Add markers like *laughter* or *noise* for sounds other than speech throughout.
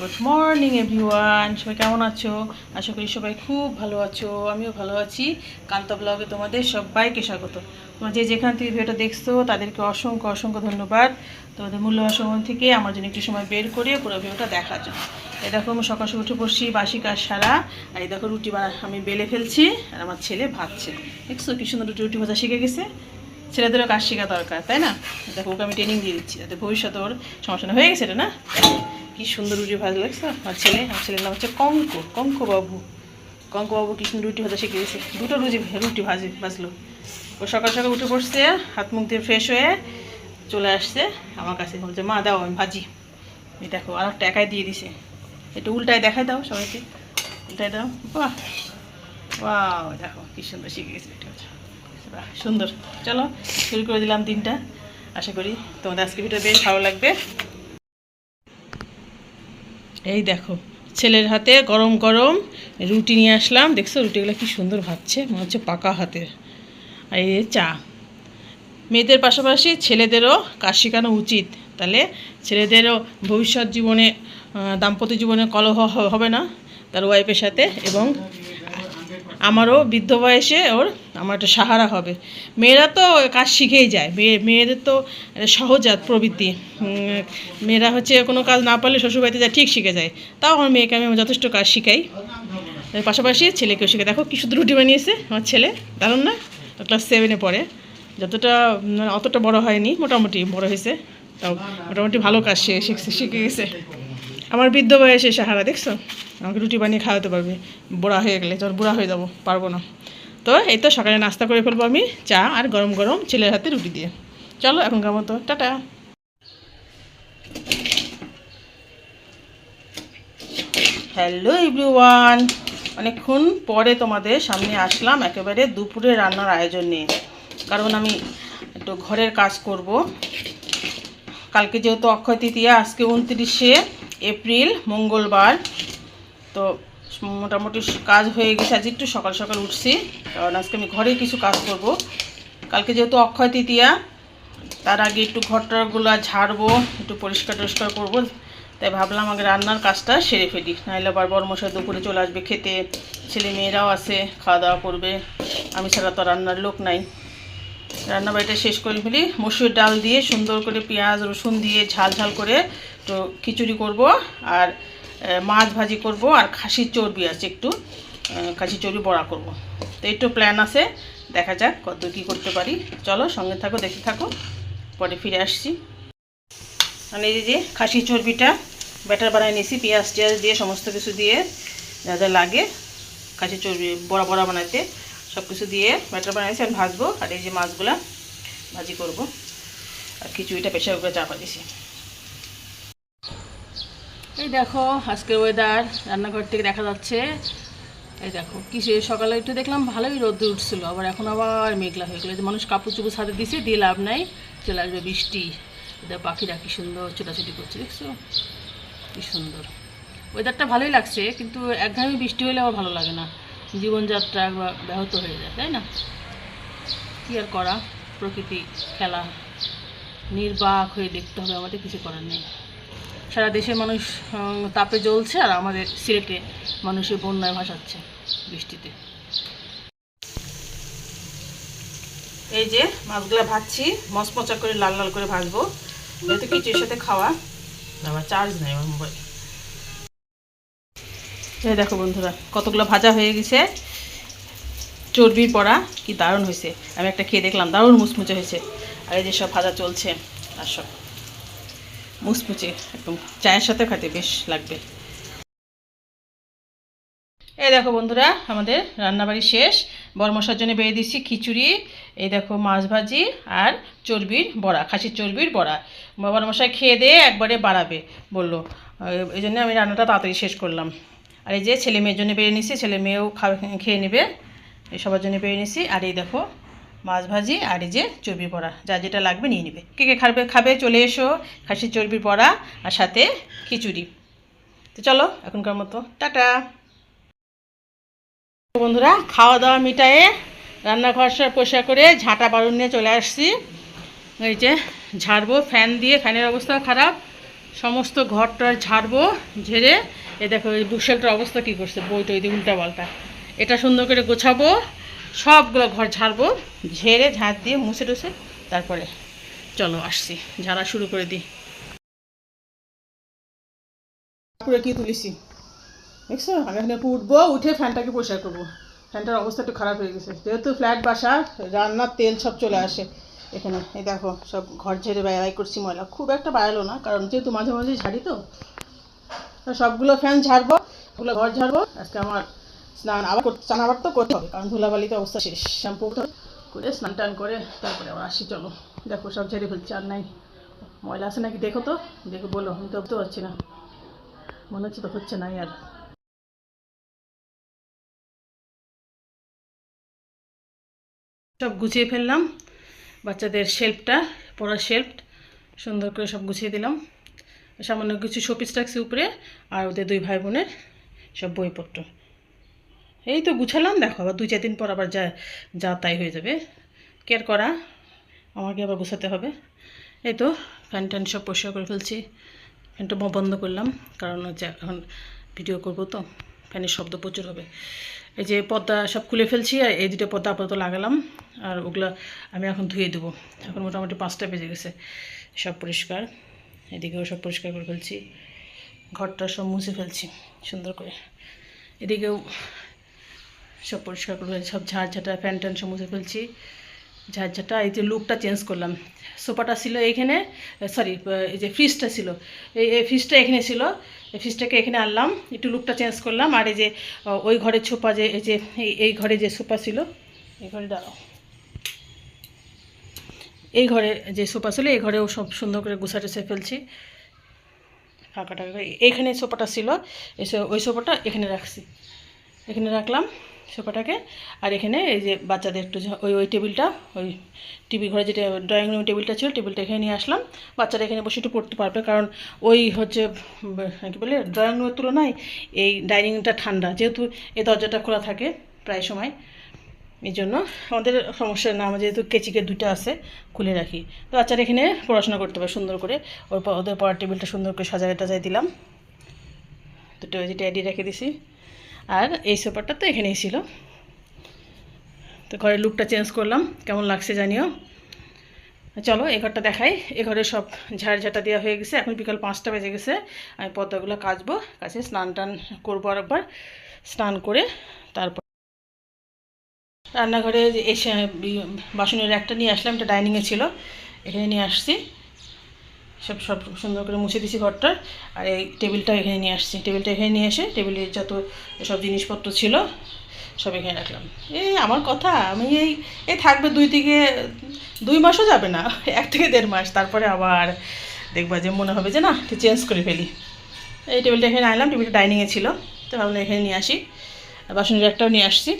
Good morning everyone সবাই কেমন আছো? আশা করি সবাই খুব ভালো আছো। আমিও ভালো আছি। কান্তা ব্লগে তোমাদের সবাইকে স্বাগত। তোমরা যে যেখান থেকে ভিডিওটা দেখছ, তাদেরকে অসংখ্য অসংখ্য ধন্যবাদ। তোমাদের মূল্যবান সময় থেকে আমার জন্য একটু সময় বের করে পুরো ভিডিওটা দেখার জন্য। এই দেখো, আমি সকাল সকাল উঠে পড়ছি বাসি কাজ সারা। আর এই দেখো, রুটি আমি বেলে ফেলছি। আর আমার ছেলে ভাজছে দেখছ, কি সুন্দর রুটি রুটি ভাজা শিখে গেছে। ছেলেদেরও কাজ শেখা দরকার, তাই না? দেখো, ওকে আমি ট্রেনিং দিয়ে দিচ্ছি, যাতে ভবিষ্যতে ওর সমস্যা হয়ে গেছে এটা, না? কি সুন্দর রুটি ভাজা লাগছে? আমার ছেলে আমার ছেলের নাম হচ্ছে কঙ্ক কঙ্ক বাবু। কঙ্ক বাবু কি সুন্দর রুটি ভাজা শিখে গেছে দুটো রুটি রুটি ভাজি ভাজলো। ও সকাল সকাল উঠে পড়ছে হাত মুখ দিয়ে ফ্রেশ হয়ে চলে আসছে। আমার কাছে বলছে মা দাও আমি ভাজি। এই দেখো আর একটা একাই দিয়ে দিছে। একটু উল্টায় দেখাই দাও সবাইকে। উল্টায় দাও। বাহ! বাহ দেখো কি সুন্দর শিখে গেছে বাহ, সুন্দর। চলো শুরু করে দিলাম দিনটা। আশা করি তোমাদের আজকে ভিডিও বেশ ভালো লাগবে। এই দেখো, ছেলের হাতে গরম গরম রুটি নিয়ে আসলাম। দেখছ, রুটিগুলো কি সুন্দর ভাবছে মনে হচ্ছে পাকা হাতের। আর এই চা। মেয়েদের পাশাপাশি ছেলেদেরও কাজ শেখানো উচিত। তাহলে ছেলেদেরও ভবিষ্যৎ জীবনে দাম্পত্য জীবনে কলহ হবে না তার ওয়াইফের সাথে এবং আমারও বৃদ্ধ বয়সে ওর আমার একটা সাহারা হবে। মেয়েরা তো কাজ শিখেই যায়। মেয়ে মেয়েদের তো সহজাত প্রবৃত্তি। মেয়েরা হচ্ছে কোনো কাজ না পারলে শ্বশুরবাড়িতে যায়, ঠিক শিখে যায়। তাও আমার মেয়েকে আমি যথেষ্ট কাজ শিখাই। পাশাপাশি ছেলেকেও শিখে দেখো কি শুধু রুটি বানিয়েছে আমার ছেলে, দারুণ না? ক্লাস সেভেনে পড়ে। যতটা অতটা বড় হয়নি, মোটামুটি বড় হয়েছে। তাও মোটামুটি ভালো কাজ শিখছে, শিখে গেছে। আমার বৃদ্ধ বয়সে সাহারা, দেখছ? আমাকে রুটি বানিয়ে খাওয়াতে পারবে। বুড়া হয়ে গেলে যখন বুড়া হয়ে যাব, পারব না। তো এই তো সকালে নাস্তা করে ফেলব আমি, চা আর গরম গরম ছেলের হাতে রুটি দিয়ে। চলো, এখনকার মতো, টাটা। হ্যালো এভরিওয়ান, অনেকক্ষণ পরে তোমাদের সামনে আসলাম একেবারে দুপুরে রান্নার আয়োজন নিয়ে। কারণ আমি একটু ঘরের কাজ করব। কালকে যেহেতু অক্ষয় তৃতীয়া, আজকে উনত্রিশে এপ্রিল, মঙ্গলবার। তো মোটামুটি কাজ হয়ে গেছে আজ একটু সকাল সকাল উঠছি, কারণ আজকে আমি ঘরে কিছু কাজ করব। কালকে যেহেতু অক্ষয় তৃতীয়া, তার আগে একটু ঘরটাগুলো ঝাড়বো, একটু পরিষ্কার টরিষ্কার করব, তাই ভাবলাম আগে রান্নার কাজটা সেরে ফেলি। নাহলে আবার বড় মশাই দুপুরে চলে আসবে খেতে, ছেলে মেয়েরাও আছে, খাওয়া দাওয়া করবে, আমি ছাড়া তো রান্নার লোক নাই। রান্না বাড়িটা শেষ করে ফেলি। মসুর ডাল দিয়ে সুন্দর করে পেঁয়াজ, রসুন দিয়ে ঝাল ঝাল করে তো খিচুড়ি করব আর মাছ ভাজি করব আর খাসির চর্বি আছে একটু খাসির চর্বি বড়া করব। তো একটু প্ল্যান আছে, দেখা যাক কত কী করতে পারি। চলো সঙ্গে থাকো, দেখতে থাকো, পরে ফিরে আসছি। মানে এই যে খাসির চর্বিটা, ব্যাটার বানায় নিয়েছি, পেঁয়াজ টিয়াজ দিয়ে সমস্ত কিছু দিয়ে যা যা লাগে, খাসির চর্বি, বড়া বড়া বানাইতে সব কিছু দিয়ে ব্যাটার বানাইছি আমি ভাজবো, আর এই যে মাছগুলা ভাজি করব। আর খিচুড়িটা প্রেশার কুকারে চাপা দিছি এই দেখো, আজকের ওয়েদার রান্নাঘর থেকে দেখা যাচ্ছে। এই দেখো কিসে সকালে একটু দেখলাম ভালোই রোদ উঠছিল, আবার এখন আবার মেঘলা হয়ে গেলো। মানুষ কাপড় চুপড় ছাদে দিছে, দিয়ে লাভ নাই, চলে আসবে বৃষ্টি। এটা পাখিরা কি সুন্দর ছোটাছুটি করছে, দেখছ? কি সুন্দর। ওয়েদারটা ভালোই লাগছে, কিন্তু একঘামে বৃষ্টি হলে আমার ভালো লাগে না। জীবনযাত্রা একবার ব্যাহত হয়ে যায়, তাই না? কী আর করা? প্রকৃতি, খেলা, নির্বাক হয়ে দেখতে হবে, আমাদের কিছু করার নেই। সারা দেশের মানুষ তাপে জ্বলছে আর আমাদের সিলেটে মানুষের বন্যায় ভাসাচ্ছে বৃষ্টিতে। এই যে মাছগুলো ভাজছি, মচমচা করে লাল লাল করে ভাজবো। যেহেতু কিছুর সাথে খাওয়া। আবার চার্জ নেই, আমার মোবাইল এই দেখো বন্ধুরা, কতগুলো ভাজা হয়ে গেছে। চর্বির পড়া কি দারুণ হয়েছে। আমি একটা খেয়ে দেখলাম, দারুণ মুচমুচে হয়েছে। আর এই যে সব ভাজা চলছে, আর সব মুচমুচে, একদম চায়ের সাথে খেতে বেশ লাগবে। এই দেখো বন্ধুরা, আমাদের রান্নাবাড়ি শেষ। বড় মশার জন্য বেড়ে দিচ্ছি খিচুড়ি, এই দেখো মাছ ভাজি আর চর্বির বড়া, খাসির চর্বির বড়া। বড় মশাই খেয়ে দিয়ে একবারে বাড়াবে, বলল। এই জন্য আমি রান্নাটা তাড়াতাড়ি শেষ করলাম। আর এই যে ছেলে মেয়ের জন্য বেড়ে নিছি, ছেলে মেয়েও খেয়ে নেবে। এই সবার জন্য বেড়ে নিছি। আর এই দেখো, মাছ ভাজি আর এই যে চর্বি পড়া। যা যেটা লাগবে নিয়ে নেবে। কে কে খাবে খাবে, চলে এসো। খাসির চর্বি পড়া আর সাথে খিচুড়ি। তো চলো, এখনকার মতো। টাটা। বন্ধুরা খাওয়া দাওয়া মিটায়ে রান্নাঘর সব পরিষ্কার করে ঝাঁটা বারুন নিয়ে চলে আসছি। এই যে ঝাড়বো, ফ্যান দিয়ে, ফ্যানের অবস্থা খারাপ। সমস্ত ঘরটা ঝাড়বো, ঝেড়ে এ দেখো, এই বুকশেলটার অবস্থা কী করছে? বইটা ওই উল্টা পাল্টা। এটা সুন্দর করে গোছাবো, সবগুলো ঘর ঝাড়বো, ঝেড়ে ঝাঁট দিয়ে মুছে টুছে তারপরে চলো আসছি, ঝাড়া শুরু করে দিই। পুরো কি তুলিছি? দেখছ? আমি এখানে উঠবো, উঠে ফ্যানটাকে পরিষ্কার করব। ফ্যানটার অবস্থা একটু খারাপ হয়ে গেছে। যেহেতু ফ্ল্যাট বাসা, রান্নার তেল সব চলে আসে এখানে। এই দেখো, সব ঘর ঝেড়ে বেড়াই করছি ময়লা। খুব একটা বাড়ালো না, কারণ যেহেতু মাঝে মাঝে ঝাড়ি তো সবগুলো ফ্যান ঝাড়বো ওগুলো ঘর ঝাড়বো। আজকে আমার স্নান আবার স্নান আবার তো করতে হবে, কারণ ধুলাবালিতে অবস্থা শেষ। শ্যাম্পু করে স্নান টান করে তারপরে আবার আসি, চলো। দেখো সব ঝেড়ে ফেলছি, আর নাই। ময়লা আছে নাকি দেখো তো? দেখো, বলো, আমি তো বুঝতে পারছি না। মনে হচ্ছে তো হচ্ছে নাই আর। সব গুছিয়ে ফেললাম। বাচ্চাদের শেল্ফটা পড়ার শেল্ফ সুন্দর করে সব গুছিয়ে দিলাম। সামান্য কিছু শোপিস রাখছি উপরে আর ওদের দুই ভাই বোনের সব বইপত্র। এই তো গুছালাম, দেখো আবার দুই চার দিন পর আবার যা যা তাই হয়ে যাবে। কেয়ার করা, আমাকে আবার গোছাতে হবে। এই তো ফ্যান ট্যান সব পরিষ্কার করে ফেলছি। ফ্যানটা বন্ধ করলাম, কারণ হচ্ছে এখন ভিডিও করব তো ফ্যানের শব্দ প্রচুর হবে। এই যে পর্দা সব খুলে ফেলছি আর এই দুটো পর্দা আপাতত লাগালাম আর ওগুলো আমি এখন ধুয়ে দেবো। এখন মোটামুটি পাঁচটা বেজে গেছে, সব পরিষ্কার। এদিকেও সব পরিষ্কার করে ফেলছি। ঘরটা সব মুছে ফেলছি, সুন্দর করে। এদিকেও সব পরিষ্কার করে ফেলছি, সব ঝাঁটা, ফ্যান ট্যান সব মুছে ফেলছি। ঝাঁটা, এই যে লুকটা চেঞ্জ করলাম। সোফাটা ছিল এইখানে সরি এই যে ফ্রিজটা ছিল। এই এই ফ্রিজটা এখানে ছিল। এই ফ্রিজটাকে এখানে আনলাম, একটু লুকটা চেঞ্জ করলাম। আর এই যে ওই ঘরের সোফা যে, এই যে এই ঘরে যে সোফা ছিল, এই ঘরে দাঁড়াও। এই ঘরে যে সোফা ছিল, এই ঘরেও সব সুন্দর করে গুছা টুছে ফেলছি। ফাঁকা টাকা সোফাটা ছিল। ওই সোফাটা এখানে রাখছি। এখানে রাখলাম সোফাটাকে। আর এখানে এই যে বাচ্চাদের একটু ওই ওই টেবিলটা, ওই টিভি ঘরে যেটা ড্রয়িং রুম টেবিলটা ছিল, টেবিলটা এখানে নিয়ে আসলাম। বাচ্চারা এখানে বসে একটু পড়তে পারবে। কারণ ওই হচ্ছে কী বলে, ড্রয়িং রুমের তুলনায় এই ডাইনিংটা ঠান্ডা। যেহেতু এই দরজাটা খোলা থাকে প্রায় সময়। এই জন্য আমাদের সমস্যা না, আমার যেহেতু কেচিকে দুটো আছে, খুলে রাখি। তো বাচ্চারা এখানে পড়াশোনা করতে পারে সুন্দর করে। ওর ওদের পড়ার টেবিলটা সুন্দর করে সাজায় টাজায় দিলাম। দুটো ওই যে ট্যাডি রেখে দিছি। আর এই সোফাটা তো এখানেই ছিল। তো ঘরের লুকটা চেঞ্জ করলাম। কেমন লাগছে জানিও? চলো, এ ঘরটা দেখাই। এ ঘরে সব ঝাড় ঝাঁটা দেওয়া হয়ে গেছে। এখন বিকাল পাঁচটা বেজে গেছে। আমি পর্দাগুলো কাচবো। কাছে স্নান টান করব আর একবার স্নান করে তারপর রান্নাঘরে এসে বাসনের একটা নিয়ে আসলাম, এটা ডাইনিংয়ে ছিল। এখানে নিয়ে আসছি। সব সব সুন্দর করে মুছে দিছি ঘরটা। আর এই টেবিলটা এখানে নিয়ে আসছি। টেবিলটা এখানে নিয়ে এসে টেবিলে যত সব জিনিসপত্র ছিল, সব এখানে রাখলাম। এই আমার কথা, আমি এই এই থাকবে দুই থেকে দুই মাসও যাবে না, *laughs* এক থেকে দেড় মাস। তারপরে আবার দেখবা যে মনে হবে যে না চেঞ্জ করে ফেলি। এই টেবিলটা এখানে আনলাম, টেবিলটা ডাইনিংয়ে ছিল। তো ভাবলাম এখানে নিয়ে আসি। বাসনের একটাও নিয়ে আসছি।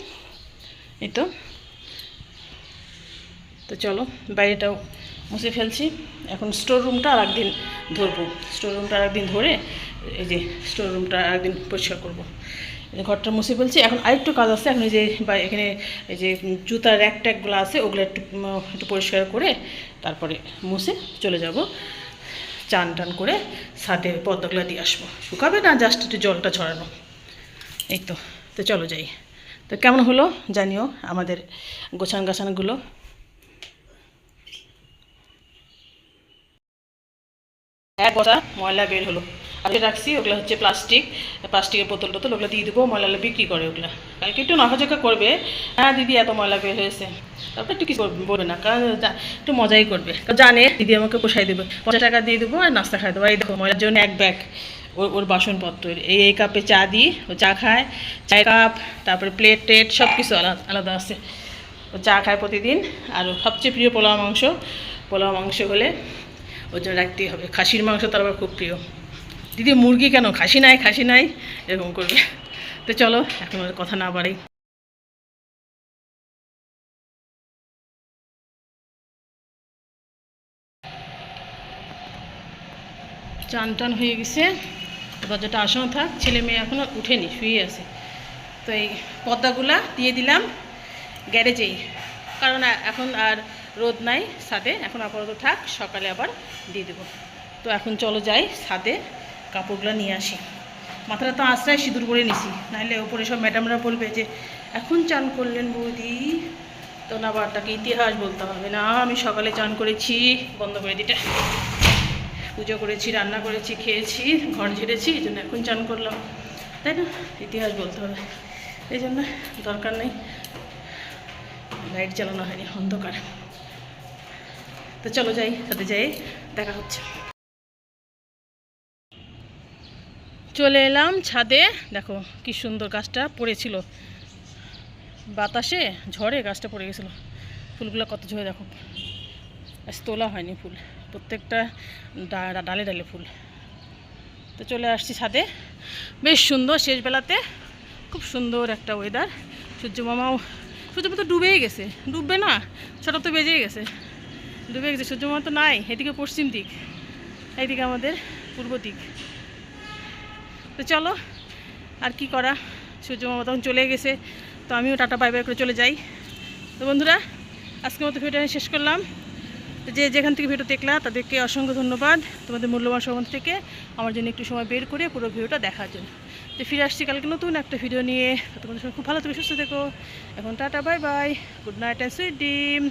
এই তো। তো চলো, বাইরেটাও মুছে ফেলছি। এখন স্টোর রুমটা আর একদিন ধরবো। স্টোর রুমটা আর একদিন ধরে এই যে স্টোর রুমটা আর একদিন পরিষ্কার করব। ঘরটা মুছে ফেলছি। এখন আরেকটু কাজ আছে। এখন এই যে বা এখানে এই যে জুতার র্যাক ট্যাকগুলো আছে, ওগুলো একটু একটু পরিষ্কার করে তারপরে মুছে চলে যাব। চান টান করে সাথে পর্দাগুলো দিয়ে আসব। শুকাবে না জাস্ট একটু জলটা ছড়ানো এই তো। তো চলো যাই। তো কেমন হলো জানিও আমাদের গোছান গাছানগুলো এক বস্তা ময়লা বের হলো। আজকে রাখছি, ওগুলো হচ্ছে প্লাস্টিক। প্লাস্টিকের বোতল টোতল ওগুলো দিয়ে দেবো, ময়লা বিক্রি করে ওগুলো। কালকে একটু নাকাচাকা করবে। হ্যাঁ দিদি, এত ময়লা বের হয়েছে। তারপর একটু কিছু বলবে না, কারণ একটু মজাই করবে। জানে, দিদি আমাকে পোষাই দেবে। পঞ্চাশ টাকা দিয়ে দেবো আর নাস্তা খাই দেবো। এই দেখো, ময়লার জন্য এক ব্যাগ ওর ওর বাসনপত্র। এই এই কাপে চা দিই, ও চা খায়। চায়ের কাপ, তারপরে প্লেট টেট সব কিছু আলাদা আলাদা আছে। ও চা খায় প্রতিদিন। আর সবচেয়ে প্রিয় পোলাও মাংস পোলাও মাংস হলে ওর জন্য রাখতেই হবে। খাসির মাংস তার আবার খুব প্রিয়। দিদি, মুরগি কেন? খাসি নাই খাসি নাই? এরকম করবে। তো চলো, এখন কথা না বাড়াই। চান টান হয়ে গেছে। দরজাটা আসানো থাক, ছেলে মেয়ে এখনও উঠেনি, শুয়ে আছে। তো এই পর্দাগুলা দিয়ে দিলাম গ্যারেজেই। কারণ এখন আর রোদ নাই ছাদে, এখন আপাতত থাক, সকালে আবার দিয়ে দেবো। তো এখন চলো যাই ছাদে কাপড়গুলো নিয়ে আসি। মাথাটা তো আশ্রয় সিঁদুর করে নিছি নাহলে ওপরে সব ম্যাডামরা বলবে যে, এখন চান করলেন বৌদি? তো না বারটাকে ইতিহাস বলতে হবে। না, আমি সকালে চান করেছি, বন্ধ করে দিতে। পুজো করেছি, রান্না করেছি, খেয়েছি, ঘর ঝেড়েছি, এই জন্য এখন চান করলাম। তাই না? ইতিহাস বলতে হবে। এই জন্য দরকার নেই। লাইট জ্বালানো হয়নি, অন্ধকার। তো চলো যাই সাথে যাই, দেখা হচ্ছে। চলে এলাম ছাদে। দেখো কি সুন্দর গাছটা পড়েছিল। বাতাসে ঝড়ে গাছটা পড়ে গেছিল। ফুলগুলো কত ঝরে দেখো। আজ তোলা হয়নি ফুল। প্রত্যেকটা ডালে ডালে ফুল। তো চলে আসছি ছাদে। বেশ সুন্দর শেষ বেলাতে। খুব সুন্দর একটা ওয়েদার সূর্য মামাও, সূর্য তো ডুবেই গেছে। ডুববে না, ছটা তো বেজেই গেছে। ডুবে গেছে, সূর্য মামা তো নাই, এদিকে পশ্চিম দিক, এইদিকে আমাদের পূর্ব দিক। তো চলো, আর কি করা? সূর্য মামা তখন চলে গেছে, তো আমিও টাটা বাই বাই করে চলে যাই। তো বন্ধুরা, আজকের মতো ভিডিওটা শেষ করলাম। তো যে যেখান থেকে ভিডিও দেখলা, তাদেরকে অসংখ্য ধন্যবাদ। তোমাদের মূল্যবান সম্বন্ধ থেকে আমার জন্য একটু সময় বের করে পুরো ভিডিওটা দেখার জন্য। তো ফিরে আসছি কালকে নতুন একটা ভিডিও নিয়ে। তোমাদের সঙ্গে খুব ভালো তুমি সুস্থ থেকো। এখন tata, bye bye. Good night and sweet dream